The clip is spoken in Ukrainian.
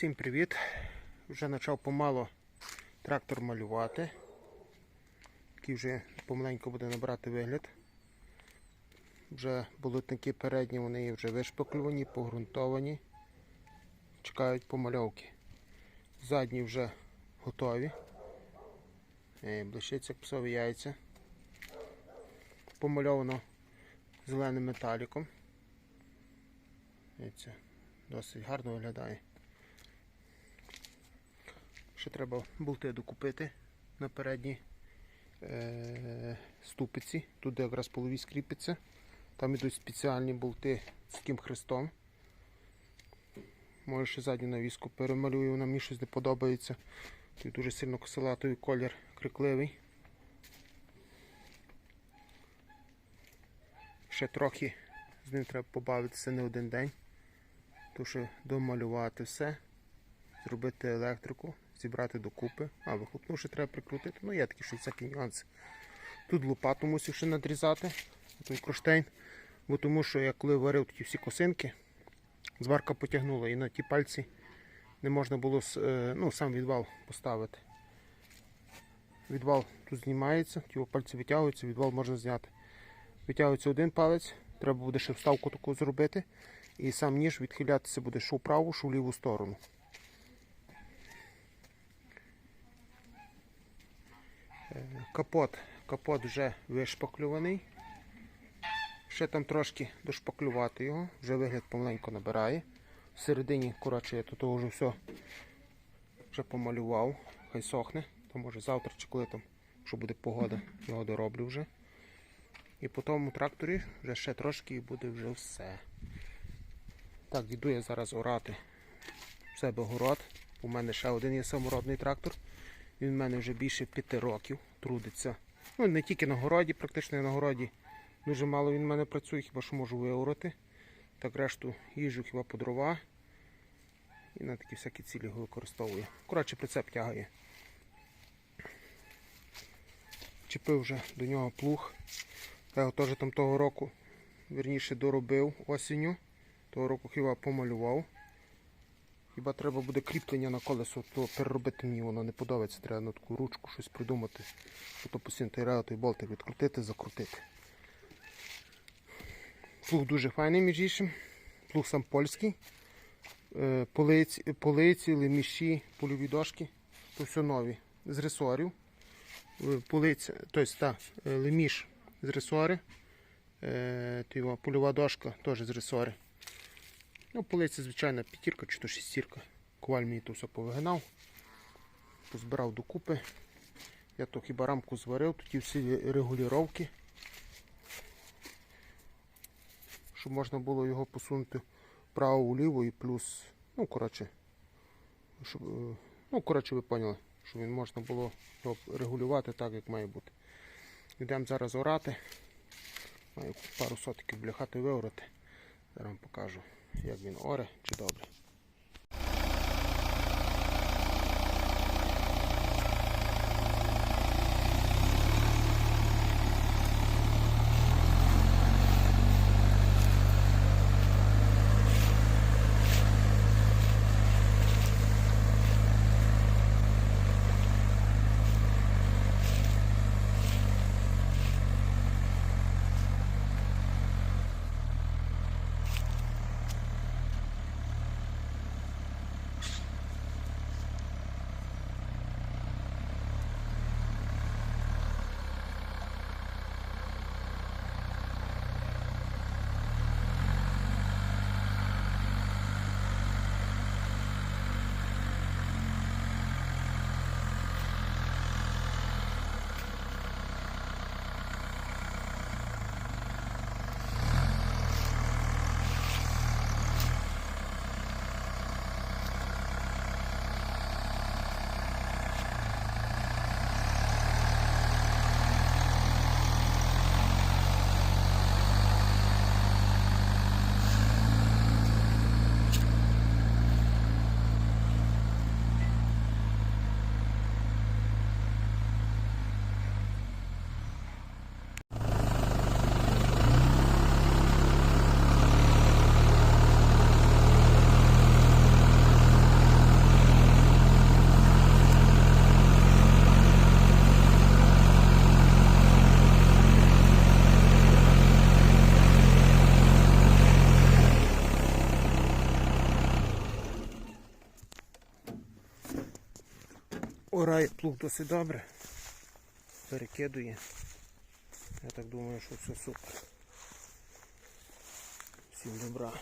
Всім привіт! Вже почав помало трактор малювати. Такий вже помаленьку буде набирати вигляд. Вже болотники передні, вони вже вишпаклювані, погрунтовані. Чекають помальовки. Задні вже готові. Е, Блищиться псові яйця. Помальовано зеленим металіком. Досить гарно виглядає. Ще треба болти докупити на передній е- ступиці. Тут де якраз полові скріпиться. Там йдуть спеціальні болти з таким хрестом. Може ще задню навіску перемалюю, вона мені щось не подобається. Тут дуже сильно косилатовий колір крикливий. Ще трохи з ним треба побавитися не один день. Тому що домалювати все, зробити електрику, зібрати докупи. А, вихлопну ще треба прикрутити. Ну, є такі що всякі нюанси. Тут лопату мусив ще надрізати, той кронштейн. Бо тому що я коли варив ті всі косинки, зварка потягнула і на ті пальці не можна було е, ну, сам відвал поставити. Відвал тут знімається, ті пальці витягуються, відвал можна зняти. Витягується один палець, треба буде ще вставку таку зробити. І сам ніж відхилятися буде що в праву, що в ліву сторону. Капот. Капот вже вишпаклюваний. Ще там трошки дошпаклювати його, вже вигляд помаленько набирає. Всередині, коротше, я тут вже все вже помалював, хай сохне, то може завтра чи коли там, що буде погода, його дороблю вже. І по тому тракторі вже ще трошки і буде вже все. Так, йду я зараз орати в себе город. У мене ще один є самородний трактор. Він в мене вже більше п'яти років трудиться. Ну, не тільки на городі, практично на городі. Дуже мало він в мене працює, хіба що можу виорати. Так решту їжджу хіба по дрова. І на такі всякі цілі його використовую. Коротше, прицеп тягає. Чепив вже до нього плуг. Я його теж там того року, вірніше, доробив осінню. Того року хіба помалював. Хіба треба буде кріплення на колесо, то переробити мені воно не подобається. Треба на таку ручку щось придумати. То постійно той той болтик відкрутити, закрутити. Плуг дуже файний, між іншим. Плуг сам польський. Е, Полиці, полиці, леміші, польові дошки. То все нові. З ресорів. Е, Полиця, тобто, та, е, леміш з ресори. Польова дошка теж з ресори. Ну, полиця, звичайно, п'ятірка чи то шестірка. Коваль мені то все повигинав. Позбирав докупи. Я то хіба рамку зварив, тоді всі регулювання. Щоб можна було його посунути вправо-вліво і плюс, ну, коротше, щоб, е, ну, коротше, ви поняли, щоб він можна було регулювати так, як має бути. Йдемо зараз орати. Маю пару сотиків біля хати виорати. Зараз вам покажу, як він оре чи добре. Орає плуг досить добре. Перекидує. Я так думаю, що все супер. Всім добра.